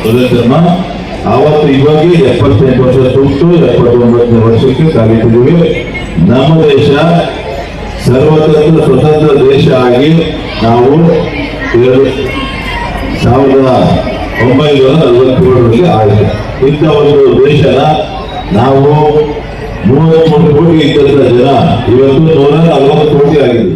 ಸುದರ್ಶನ ಆವತ್ತು ಇವಾಗ ಎಪ್ಪತ್ತೆಂಟು ವರ್ಷ ಸುಟ್ಟು ಎಪ್ಪತ್ತೊಂಬತ್ತನೇ ವರ್ಷಕ್ಕೆ ಕಾಲಿಟ್ಟಿದ್ದೀವಿ. ನಮ್ಮ ದೇಶ ಸರ್ವತಂತ್ರ ಸ್ವತಂತ್ರ ದೇಶ ಆಗಿ ನಾವು ಸಾವಿರದ ಒಂಬೈನೂರ ನಲವತ್ತೇಳರಲ್ಲಿ ಆಗಿದೆ ಇಂಥ ಒಂದು ದೇಶನ ನಾವು ಮೂವತ್ಮೂರು ಕೋಟಿ ಇದ್ದಂಥ ಜನ ಇವತ್ತು ನೂರ ನಲವತ್ತು ಕೋಟಿ ಆಗಿದೆ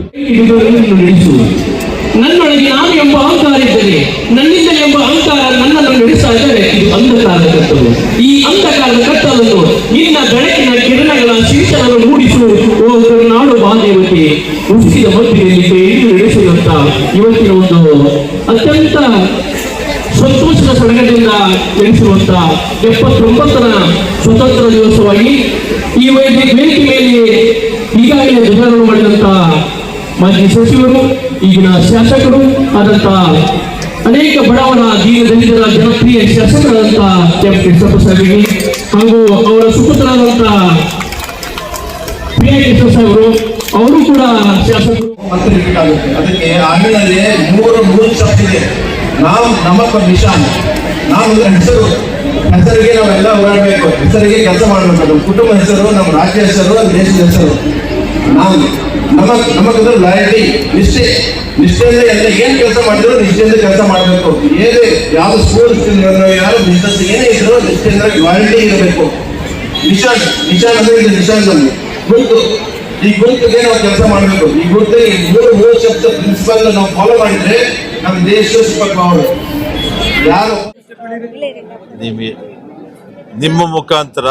ಬಾಂಧವತೆ ಉಸಿದ ಮಧ್ಯದಲ್ಲಿ ಕೈ ನಡೆಸಿದಂತ ಇವತ್ತಿನ ಒಂದು ಅತ್ಯಂತ ಸಂತೋಷದ ಸಡಗರದಿಂದ ನಡೆಸುವಂತ ಎಪ್ಪತ್ತೊಂಬತ್ತರ ಸ್ವತಂತ್ರ ದಿವಸವಾಗಿ ಈ ವೇದಿಕೆ ವೇದಿಕೆ ಮೇಲೆ ಈಗಾಗಲೇ ಧ್ವಜಾರೋಹಣ ಮಾಡಿದಂತ ಮಾಜಿ ಸಚಿವರು, ಈಗಿನ ಶಾಸಕರು ಆದಂತ ಅನೇಕ ಬಡವರ ದೀನ ಜನಪ್ರಿಯ ಶಾಸಕರಾದಂತ ಎಂ ಕೃಷ್ಣಪ್ಪ ಹಾಗೂ ಅವರ ಸುಪುತ್ರರಾದಂತ ಪ್ರಿಯ ಕೃಷ್ಣ ಸಾಹೇಬರು ಅವರು ಕೂಡ ಶಾಸಕರು ಅದಕ್ಕೆ ಆಮೇಲೆ ಮೂರು ಮೂರು ಶಕ್ತಿಗೆ ನಾವು ನಮ್ಮಪ್ಪ ನಿಶಾನ್. ನಾವು ಹೆಸರು. ಹೆಸರಿಗೆ ನಾವೆಲ್ಲ ಹೋರಾಡಬೇಕು ಹೆಸರಿಗೆ ಕೆಲಸ ಮಾಡಬೇಕು. ನಮ್ಮ ಕುಟುಂಬ ಹೆಸರು, ನಮ್ಮ ರಾಜ್ಯ ಹೆಸರು ದೇಶದ ಹೆಸರು. ನಾವು ನಮ್ಮ ನಮಗಂದ್ರೆ ಲಾಯಲ್ಟಿ ನಿಷ್ಠೆ. ನಿಷ್ಠೆಯಿಂದ ಎಲ್ಲ ಏನು ಕೆಲಸ ಮಾಡಿದ್ರು ನಿಷ್ಠೆಯಿಂದ ಕೆಲಸ ಮಾಡಬೇಕು. ಏನೇ ಯಾವ ಸ್ಕೂಲ್ ಯಾರು ಬಿಸ್ನೆಸ್ ಏನೇ ಇದ್ರು ನಿಷ್ಠೆಯಿಂದ ಲಾಯಲ್ಟಿ ಇರಬೇಕು. ನಿಶಾನ್. ನಿಶಾನ್ ಅಂದ್ರೆ ನಿಶಾನ್ ನಮ್ಗೆ. ಈ ಗುರುತಿಗೆ ನಾವು ಕೆಲಸ ಮಾಡಬೇಕು. ಈ ಗುರುತಲ್ಲಿ ಮೂರು ಮೂರು ಶಬ್ದ ಪ್ರಿನ್ಸಿಪಲ್ ನಾವು ಫಾಲೋ ಮಾಡಿದ್ರೆ ನಮ್ಮ ದೇಶ ಅವರು ಯಾರು? ನಿಮ್ಮ ಮುಖಾಂತರ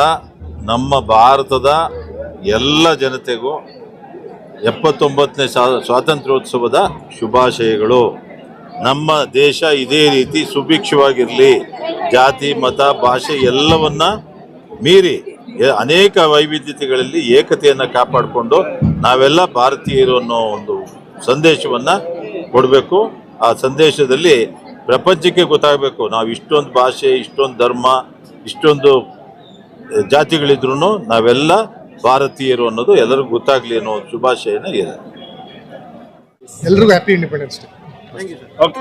ನಮ್ಮ ಭಾರತದ ಎಲ್ಲ ಜನತೆಗೂ ಎಪ್ಪತ್ತೊಂಬತ್ತನೇ ಸ್ವಾ- ಸ್ವಾತಂತ್ರ್ಯೋತ್ಸವದ ಶುಭಾಶಯಗಳು. ನಮ್ಮ ದೇಶ ಇದೇ ರೀತಿ ಸುಭಿಕ್ಷವಾಗಿರಲಿ. ಜಾತಿ, ಮತ, ಭಾಷೆ ಎಲ್ಲವನ್ನ ಮೀರಿ ಅನೇಕ ವೈವಿಧ್ಯತೆಗಳಲ್ಲಿ ಏಕತೆಯನ್ನು ಕಾಪಾಡಿಕೊಂಡು ನಾವೆಲ್ಲ ಭಾರತೀಯರು ಅನ್ನೋ ಒಂದು ಸಂದೇಶವನ್ನು ಕೊಡಬೇಕು. ಆ ಸಂದೇಶದಲ್ಲಿ ಪ್ರಪಂಚಕ್ಕೆ ಗೊತ್ತಾಗಬೇಕು. ನಾವು ಇಷ್ಟೊಂದು ಭಾಷೆ ಇಷ್ಟೊಂದು ಧರ್ಮ ಇಷ್ಟೊಂದು ಜಾತಿಗಳಿದ್ರೂ ನಾವೆಲ್ಲ ಭಾರತೀಯರು ಅನ್ನೋದು ಎಲ್ಲರಿಗೂ ಗೊತ್ತಾಗಲಿ ಅನ್ನೋ ಒಂದು ಶುಭಾಶಯನ ಇದೆ. ಎಲ್ರಿಗೂ ಹ್ಯಾಪಿ ಇಂಡಿಪೆಂಡೆನ್ಸ್ ಡೇ ಓಕೆ